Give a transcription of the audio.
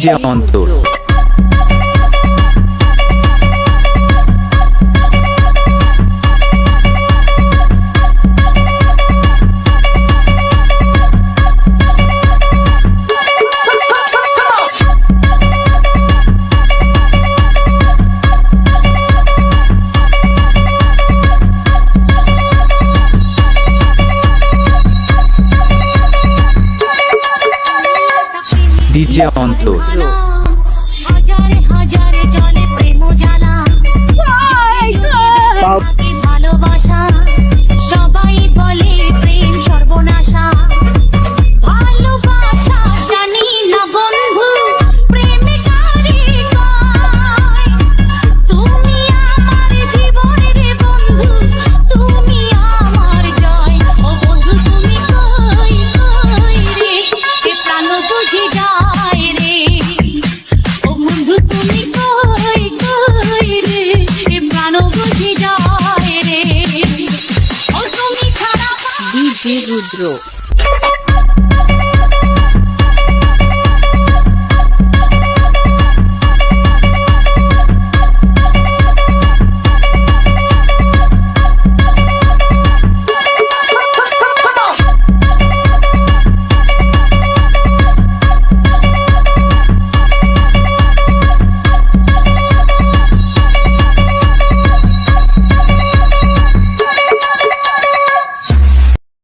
DJ অন্তর। DJ অন্তর। Dr.